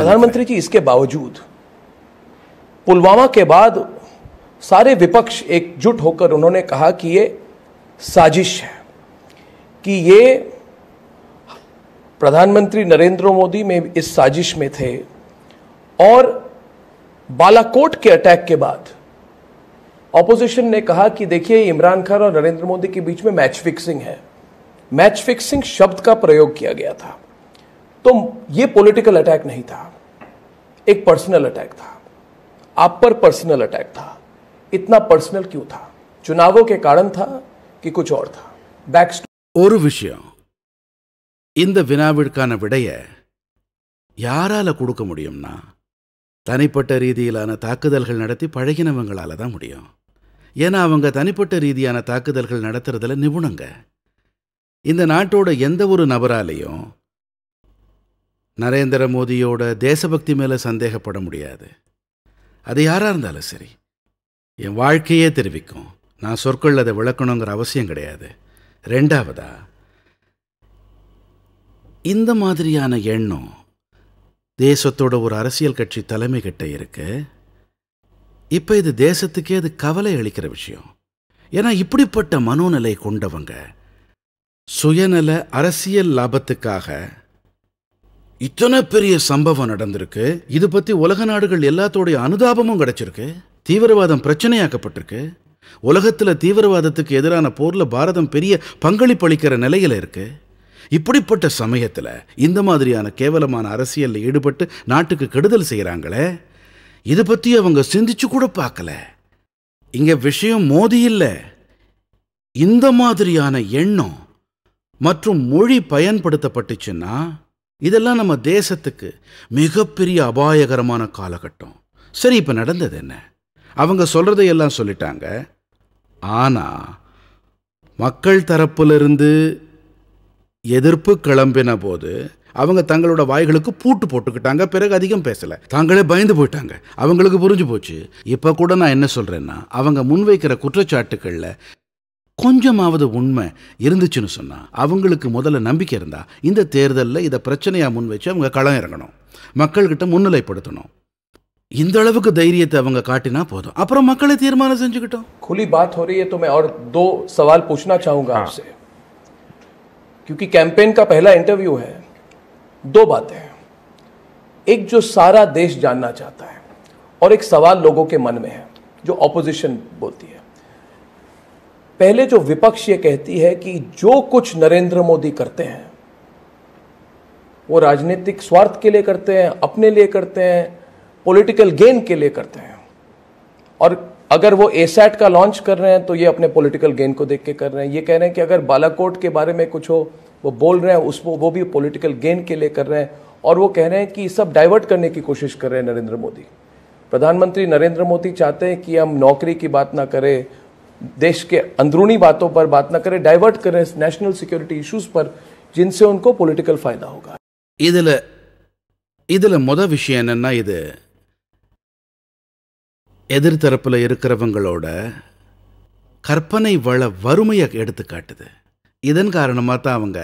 प्रधानमंत्री जी, इसके बावजूद, पुलवामा के बाद सारे विपक्ष एकजुट होकर उन्होंने कहा कि ये साजिश है, कि ये प्रधानमंत्री नरेंद्र मोदी में इस साजिश में थे और बालाकोट के अटैक के बाद ऑपोजिशन ने कहा कि देखिए, इमरान खान और नरेंद्र मोदी के बीच में मैच फिक्सिंग है। मैच फिक्सिंग शब्द का प्रयोग किया गया था। तो ये पॉलिटिकल अटैक नहीं था एक पर्सनल अटैक था आप पर पर्सनल अटैक था इतना पर्सनल क्यों था चुनावों के कारण था कि कुछ और था बैक ஒரு விஷயம் இந்த வினாவிற்கான விடைய யாரால கொடுக்க முடியும்னா தனிப்பட்ட ரீதியிலான தாக்குதல்கள் நடத்தி பழகினவங்களால தான் முடியும் ஏன்னா அவங்க தனிப்பட்ட ரீதியான தாக்குதல்கள் நடத்துறதுல நிபுணங்க இந்த நாட்டோட எந்த ஒரு நபராலையும் நரேந்திர மோடியோட தேசபக்தி மேலே சந்தேகப்பட முடியாது. அது யாராக இருந்தாலும் சரி. என் வாழ்க்கையே தெரிவிக்கும். நான் சொற்கள் அதை விளக்கணுங்கிற அவசியம் கிடையாது. ரெண்டாவதா இந்த மாதிரியான எண்ணம் தேசத்தோட ஒரு அரசியல் கட்சி தலைமை கிட்ட இருக்கு. இப்போ இது தேசத்துக்கே அது கவலை அளிக்கிற விஷயம். ஏன்னா இப்படிப்பட்ட மனோநிலை கொண்டவங்க சுயநல அரசியல் லாபத்துக்காக இத்தனை பெரிய சம்பவம் நடந்திருக்கு. இது பத்தி உலக நாடுகள் எல்லாத்தோடைய அனுதாபமும் கிடைச்சிருக்கு. தீவிரவாதம் பிரச்சனையாக்கப்பட்டிருக்கு. உலகத்துல தீவிரவாதத்துக்கு எதிரான போர்ல பாரதம் பெரிய பங்களிப்பு அளிக்கிற நிலையில இருக்கு. இப்படிப்பட்ட சமயத்துல இந்த மாதிரியான கேவலமான அரசியல்ல ஈடுபட்டு நாட்டுக்கு கெடுதல் செய்யறாங்களே. இதை பத்தி அவங்க சிந்திச்சு கூட பார்க்கல. இங்க விஷயம் மோதி இல்லை. இந்த மாதிரியான எண்ணம் மற்றும் மொழி பயன்படுத்தப்பட்டுச்சுன்னா இதெல்லாம் நம்ம தேசத்துக்கு மிகப்பெரிய அபாயகரமான காலகட்டம். சரி இப்போ நடந்தது என்ன? அவங்க சொல்கிறதையெல்லாம் சொல்லிட்டாங்க. ஆனா மக்கள் தரப்பிலிருந்து எதிர்ப்பு கிளம்பின போது அவங்க தங்களோட வாய்களுக்கு பூட்டு போட்டுக்கிட்டாங்க. பிறகு அதிகம் பேசலை. தாங்களே பயந்து போயிட்டாங்க. அவங்களுக்கு புரிஞ்சு போச்சு. இப்போ கூட நான் என்ன சொல்றேன்னா அவங்க முன்வைக்கிற குற்றச்சாட்டுக்கள்ல கொஞ்சமாவது உண்மை இருந்துச்சுன்னு சொன்னா அவங்களுக்கு முதல்ல நம்பிக்கை இருந்தா இந்த தேர்தலில் இதை பிரச்சனையா முன் வச்சு அவங்க களம் இறங்கணும் மக்கள்கிட்ட முன்னிலைப்படுத்தணும் இந்த அளவுக்கு தைரியத்தை அவங்க காட்டினா போதும் அப்புறம் மக்களை தீர்மானம் செஞ்சுக்கிட்டோம் खुली बात हो रही है तो मैं और दो सवाल पूछना चाहूंगा आपसे क्योंकि कैंपेन का पहला इंटरव्यू है दो बातें हैं एक जो सारा देश जानना चाहता है और एक सवाल लोगों के मन में है जो ऑपोजिशन बोलती है पहले जो विपक्ष ये कहती है कि जो कुछ नरेंद्र मोदी करते हैं, वो राजनीतिक स्वार्थ के लिए करते हैं, अपने लिए करते हैं पॉलिटिकल गेन के लिए करते हैं। और अगर वो एसैट का लॉन्च कर रहे हैं तो ये अपने पॉलिटिकल गेन को देख के कर रहे हैं। ये कह रहे हैं कि अगर बालाकोट के बारे में कुछ हो, वो बोल रहे हैं उसको वो भी पॉलिटिकल गेन के लिए कर रहे हैं। और वो कह रहे हैं कि सब डाइवर्ट करने की कोशिश कर रहे हैं नरेंद्र मोदी। प्रधानमंत्री नरेंद्र मोदी चाहते हैं कि हम नौकरी की बात ना करें देश के अंदरूनी बातों पर बात ना करें डाइवर्ट करें नेशनल सिक्योरिटी इश्यूज पर जिनसे उनको पॉलिटिकल फायदा होगा இதுல இதுல முத விஷயம் என்னன்னா இது எதிர்த்தரப்புல இருக்கிறவங்களோட கற்பனை வள வறுமையை எடுத்து காட்டுது இதன் காரணமாக தான் அவங்க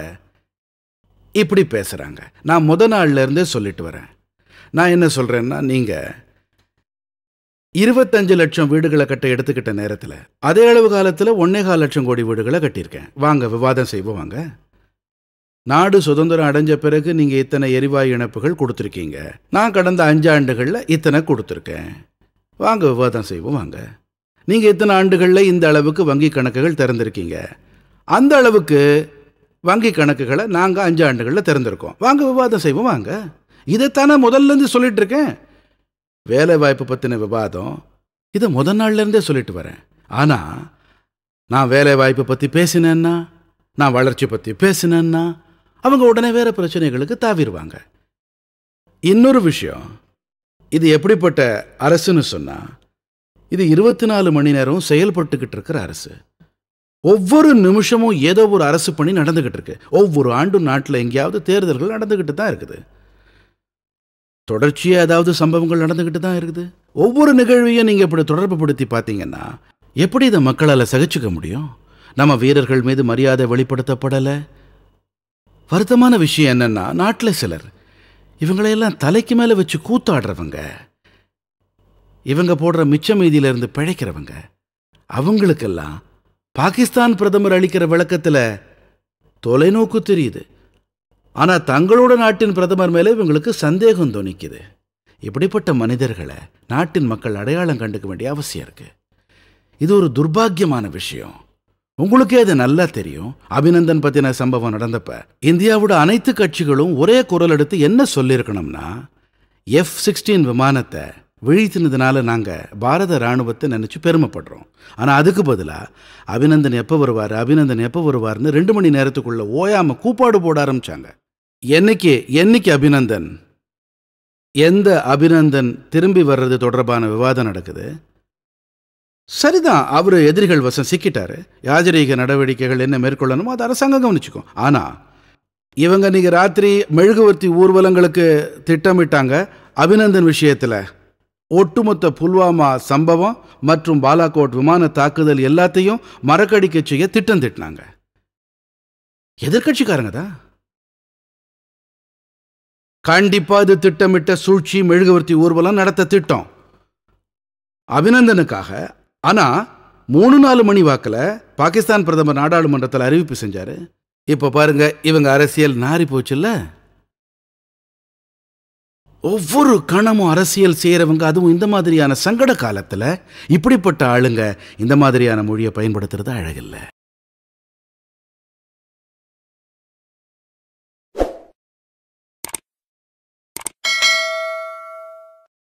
இப்படி பேசுறாங்க நான் முத நாள்ல இருந்தே சொல்லிட்டு வரேன் நான் என்ன சொல்றேன்னா நீங்க இருபத்தஞ்சு லட்சம் வீடுகளை கட்ட எடுத்துக்கிட்ட நேரத்தில் அதே அளவு காலத்தில் ஒன்னேகால் லட்சம் கோடி வீடுகளை கட்டியிருக்கேன். வாங்க விவாதம் செய்வோம் வாங்க. நாடு சுதந்திரம் அடைஞ்ச பிறகு நீங்கள் இத்தனை எரிவாயு இணைப்புகள் கொடுத்துருக்கீங்க. நான் கடந்த அஞ்சாண்டுகளில் இத்தனை கொடுத்துருக்கேன். வாங்க விவாதம் செய்வோம் வாங்க. நீங்கள் இத்தனை ஆண்டுகளில் இந்த அளவுக்கு வங்கி கணக்குகள் திறந்திருக்கீங்க. அந்த அளவுக்கு வங்கி கணக்குகளை நாங்கள் அஞ்சு ஆண்டுகளில் திறந்திருக்கோம். வாங்க விவாதம் செய்வோம் வாங்க. இதைத்தானே முதல்ல இருந்து சொல்லிட்டு இருக்கேன். வேலை வாய்ப்பு பற்றின விவாதம் இதை முதல் நாள்ல இருந்தே சொல்லிட்டு வரேன். ஆனால் நான் வேலை வாய்ப்பு பற்றி பேசினேன்னா நான் வளர்ச்சி பற்றி பேசினேன்னா அவங்க உடனே வேறு பிரச்சனைகளுக்கு தாவிடுவாங்க இன்னொரு விஷயம் இது எப்படிப்பட்ட அரசுன்னு சொன்னால் இது இருபத்தி நாலு மணி நேரம் செயல்பட்டுக்கிட்டு இருக்கிற அரசு. ஒவ்வொரு நிமிஷமும் ஏதோ ஒரு அரசு பணி நடந்துக்கிட்டு இருக்கு. ஒவ்வொரு ஆண்டும் நாட்டில் எங்கேயாவது தேர்தல்கள் நடந்துக்கிட்டு தான் இருக்குது. தொடர்ச்சியாக ஏதாவது சம்பவங்கள் நடந்துக்கிட்டு தான் இருக்குது. ஒவ்வொரு நிகழ்வையும் நீங்கள் இப்படி தொடர்புபடுத்தி பார்த்தீங்கன்னா எப்படி இதை மக்களால் சகிச்சுக்க முடியும்? நம்ம வீரர்கள் மீது மரியாதை வெளிப்படுத்தப்படலை. வருத்தமான விஷயம் என்னன்னா நாட்டில் சிலர் இவங்களையெல்லாம் தலைக்கு மேலே வச்சு கூத்தாடுறவங்க இவங்க போடுற மிச்ச மீதியிலிருந்து பிழைக்கிறவங்க அவங்களுக்கெல்லாம் பாகிஸ்தான் பிரதமர் அளிக்கிற விளக்கத்தில் தொலைநோக்கு தெரியுது. ஆனால் தங்களோட நாட்டின் பிரதமர் மேலே இவங்களுக்கு சந்தேகம் துணிக்குது இப்படிப்பட்ட மனிதர்களை நாட்டின் மக்கள் அடையாளம் கண்டுக்க வேண்டிய அவசியம் இருக்கு. இது ஒரு துர்பாக்கியமான விஷயம். உங்களுக்கே அது நல்லா தெரியும். அபிநந்தன் பத்தின சம்பவம் நடந்தப்ப இந்தியாவோட அனைத்து கட்சிகளும் ஒரே குரல் எடுத்து என்ன சொல்லியிருக்கணும்னா எஃப் சிக்ஸ்டீன் விமானத்தை வீழ்த்தினதுனால நாங்கள் பாரத ராணுவத்தை நினைச்சு பெருமைப்படுறோம். ஆனால் அதுக்கு பதிலாக அபிநந்தன் எப்போ வருவார் அபிநந்தன் எப்போ வருவார்னு ரெண்டு மணி நேரத்துக்குள்ள ஓயாம கூப்பாடு போட ஆரம்பிச்சாங்க. என்னைக்கு என்னைக்கு அபிநந்தன்? எந்த அபிநந்தன் திரும்பி வர்றது தொடர்பான விவாதம் நடக்குது? சரிதான் அவர் எதிரிகள் வசம் சிக்கிட்டாரு. யாஜரீக நடவடிக்கைகள் என்ன மேற்கொள்ளணுமோ அது அரசாங்கம் கவனிச்சுக்கும். ஆனா இவங்க நீங்க ராத்திரி மெழுகுவர்த்தி ஊர்வலங்களுக்கு திட்டமிட்டாங்க அபிநந்தன் விஷயத்துல. ஒட்டுமொத்த புல்வாமா சம்பவம் மற்றும் பாலாகோட் விமான தாக்குதல் எல்லாத்தையும் மரக்கடிக்க செய்ய திட்டம் திட்டினாங்க. எதிர்கட்சிக்காரங்க தான். கண்டிப்பா இது திட்டமிட்ட சூழ்ச்சி மெழுகுவர்த்தி ஊர்வலம் நடத்த திட்டம். அபிநந்தனுக்காக ஆனா மூணு நாலு மணி வாக்கில் பாகிஸ்தான் பிரதமர் நாடாளுமன்றத்தில் அறிவிப்பு செஞ்சாரு. இப்போ பாருங்க இவங்க அரசியல் நாரி போச்சுல்ல? ஒவ்வொரு கணமும் அரசியல் செய்கிறவங்க அதுவும் இந்த மாதிரியான சங்கட காலத்தில் இப்படிப்பட்ட ஆளுங்க இந்த மாதிரியான மொழியை பயன்படுத்துறது அழகில்லை.